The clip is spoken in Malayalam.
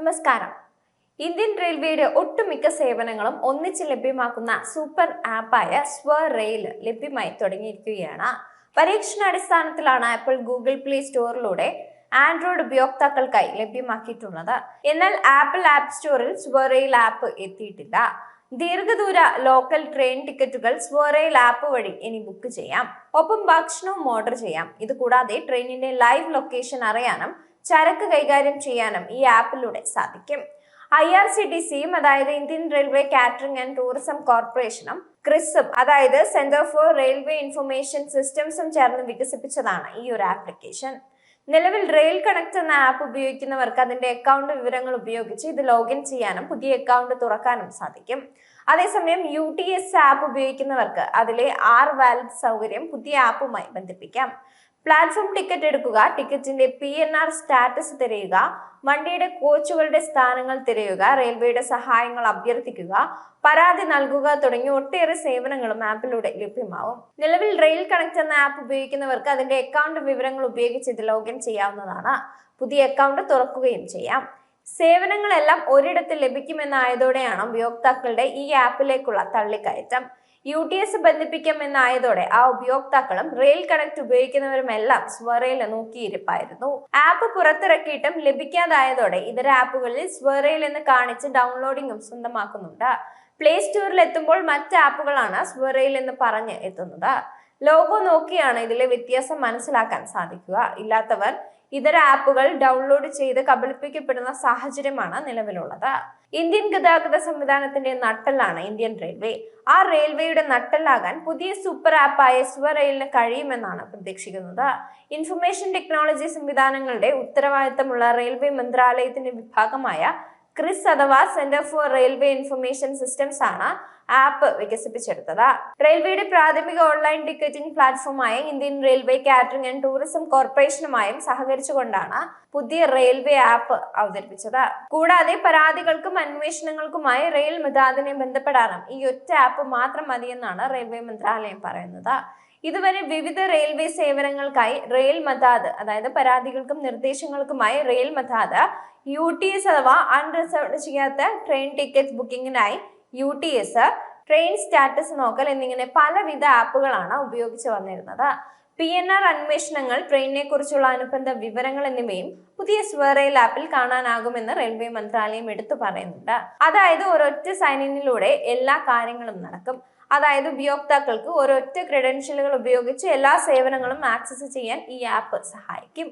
നമസ്കാരം. ഇന്ത്യൻ റെയിൽവേയുടെ ഒട്ടുമിക്ക സേവനങ്ങളും ഒന്നിച്ച് ലഭ്യമാക്കുന്ന സൂപ്പർ ആപ്പായ സ്വ റെയിൽ ലഭ്യമായി തുടങ്ങിയിരിക്കുകയാണ്. പരീക്ഷണാടിസ്ഥാനത്തിലാണ് ആപ്പിൾ ഗൂഗിൾ പ്ലേ സ്റ്റോറിലൂടെ ആൻഡ്രോയിഡ് ഉപയോക്താക്കൾക്കായി ലഭ്യമാക്കിയിട്ടുള്ളത്. എന്നാൽ ആപ്പിൾ ആപ്പ് സ്റ്റോറിൽ സ്വറെയിൽ ആപ്പ് എത്തിയിട്ടില്ല. ദീർഘദൂര ലോക്കൽ ട്രെയിൻ ടിക്കറ്റുകൾ സ്വറെയിൽ ആപ്പ് വഴി ഇനി ബുക്ക് ചെയ്യാം. ഒപ്പം ഭക്ഷണവും ഓർഡർ ചെയ്യാം. ഇത് കൂടാതെ ട്രെയിനിന്റെ ലൈവ് ലൊക്കേഷൻ അറിയാനും ചരക്ക് കൈകാര്യം ചെയ്യാനും ഈ ആപ്പിലൂടെ സാധിക്കും. ഐ ആർ സി ടി സിയും അതായത് Indian railway catering and tourism കോർപ്പറേഷനും ക്രിസും അതായത് സെന്റർ ഫോർ റെയിൽവേ ഇൻഫർമേഷൻ സിസ്റ്റംസും ചേർന്ന് വികസിപ്പിച്ചതാണ് ഈ ഒരു ആപ്ലിക്കേഷൻ. നിലവിൽ റെയിൽ കണക്ട് എന്ന ആപ്പ് ഉപയോഗിക്കുന്നവർക്ക് അതിന്റെ അക്കൗണ്ട് വിവരങ്ങൾ ഉപയോഗിച്ച് ഇത് ലോഗിൻ ചെയ്യാനും പുതിയ അക്കൗണ്ട് തുറക്കാനും സാധിക്കും. അതേസമയം യു ടി എസ് ആപ്പ് ഉപയോഗിക്കുന്നവർക്ക് അതിലെ ആർ വാലറ്റ് സൗകര്യം പുതിയ ആപ്പുമായി ബന്ധിപ്പിക്കാം. പ്ലാറ്റ്ഫോം ടിക്കറ്റ് എടുക്കുക ടിക്കറ്റിന്റെ പി എൻ ആർ സ്റ്റാറ്റസ് തിരയുക വണ്ടിയുടെ കോച്ചുകളുടെ സ്ഥാനങ്ങൾ തിരയുക റെയിൽവേയുടെ സഹായങ്ങൾ അഭ്യർത്ഥിക്കുക പരാതി നൽകുക തുടങ്ങി ഒട്ടേറെ സേവനങ്ങളും ആപ്പിലൂടെ ലഭ്യമാവും. നിലവിൽ റെയിൽ കണക്ട് എന്ന ആപ്പ് ഉപയോഗിക്കുന്നവർക്ക് അതിന്റെ അക്കൗണ്ട് വിവരങ്ങൾ ഉപയോഗിച്ച് ഇത് ലോഗിൻ ചെയ്യാവുന്നതാണ്. പുതിയ അക്കൗണ്ട് തുറക്കുകയും ചെയ്യാം. സേവനങ്ങളെല്ലാം ഒരിടത്ത് ലഭിക്കുമെന്നായതോടെയാണ് ഉപയോക്താക്കളുടെ ഈ ആപ്പിലേക്കുള്ള തള്ളിക്കയറ്റം. യു ടി എസ് ബന്ധിപ്പിക്കുമെന്നായതോടെ ആ ഉപയോക്താക്കളും റെയിൽ കണക്ട് ഉപയോഗിക്കുന്നവരുമെല്ലാം സ്വറയിൽ നോക്കിയിരിപ്പായിരുന്നു. ആപ്പ് പുറത്തിറക്കിയിട്ടും ലഭിക്കാതായതോടെ ഇതര ആപ്പുകളിൽ സ്വറയിൽ എന്ന് കാണിച്ച് ഡൗൺലോഡിങ്ങും സ്വന്തമാക്കുന്നുണ്ട്. പ്ലേ സ്റ്റോറിൽ എത്തുമ്പോൾ മറ്റ് ആപ്പുകളാണ് സ്വറയിൽ എന്ന് പറഞ്ഞ് എത്തുന്നത്. ലോഗോ നോക്കിയാണ് ഇതിലെ വ്യത്യാസം മനസ്സിലാക്കാൻ സാധിക്കുക. ഇല്ലാത്തവർ ഇതര ആപ്പുകൾ ഡൗൺലോഡ് ചെയ്ത് കബളിപ്പിക്കപ്പെടുന്ന സാഹചര്യമാണ് നിലവിലുള്ളത്. ഇന്ത്യൻ ഗതാഗത സംവിധാനത്തിന്റെ നട്ടലാണ് ഇന്ത്യൻ റെയിൽവേ. ആ റെയിൽവേയുടെ നട്ടലാകാൻ പുതിയ സൂപ്പർ ആപ്പായ സ്വറെയിലിന് കഴിയുമെന്നാണ് പ്രതീക്ഷിക്കുന്നത്. ഇൻഫർമേഷൻ ടെക്നോളജി സംവിധാനങ്ങളുടെ ഉത്തരവാദിത്തമുള്ള റെയിൽവേ മന്ത്രാലയത്തിന്റെ വിഭാഗമായ ക്രിസ് അഥവാ centre for railway information systems ആണ് ആപ്പ് വികസിപ്പിച്ചെടുത്തത്. റെയിൽവേയുടെ പ്രാഥമിക online ticketing പ്ലാറ്റ്ഫോമായ Indian railway catering and tourism കോർപ്പറേഷനുമായും സഹകരിച്ചുകൊണ്ടാണ് പുതിയ റെയിൽവേ ആപ്പ് അവതരിപ്പിച്ചത്. കൂടാതെ പരാതികൾക്കും അന്വേഷണങ്ങൾക്കുമായി റെയിൽ മിതാദിനെ ബന്ധപ്പെടാനും ഈ ഒറ്റ ആപ്പ് മാത്രം മതിയെന്നാണ് റെയിൽവേ മന്ത്രാലയം പറയുന്നത്. ഇതുവരെ വിവിധ റെയിൽവേ സേവനങ്ങൾക്കായി റെയിൽ മതാദ് അതായത് പരാതികൾക്കും നിർദ്ദേശങ്ങൾക്കുമായി rail Madad U T S അഥവാ അൺറിസർവ് ചെയ്യാത്ത ട്രെയിൻ ടിക്കറ്റ് ബുക്കിങ്ങിനായി യു ട്രെയിൻ സ്റ്റാറ്റസ് നോക്കൽ എന്നിങ്ങനെ പലവിധ ആപ്പുകളാണ് ഉപയോഗിച്ച് വന്നിരുന്നത്. പി എൻ ആർ അന്വേഷണങ്ങൾ ട്രെയിനിനെ കുറിച്ചുള്ള അനുബന്ധ വിവരങ്ങൾ എന്നിവയും പുതിയ സ്വറെയിൽ ആപ്പിൽ കാണാനാകുമെന്ന് റെയിൽവേ മന്ത്രാലയം എടുത്തു പറയുന്നുണ്ട്. അതായത് ഒരൊറ്റ സൈനിനിലൂടെ എല്ലാ കാര്യങ്ങളും നടക്കും. അതായത് ഉപയോക്താക്കൾക്ക് ഒരൊറ്റ ക്രെഡൻഷ്യലുകൾ ഉപയോഗിച്ച് എല്ലാ സേവനങ്ങളും ആക്സസ് ചെയ്യാൻ ഈ ആപ്പ് സഹായിക്കും.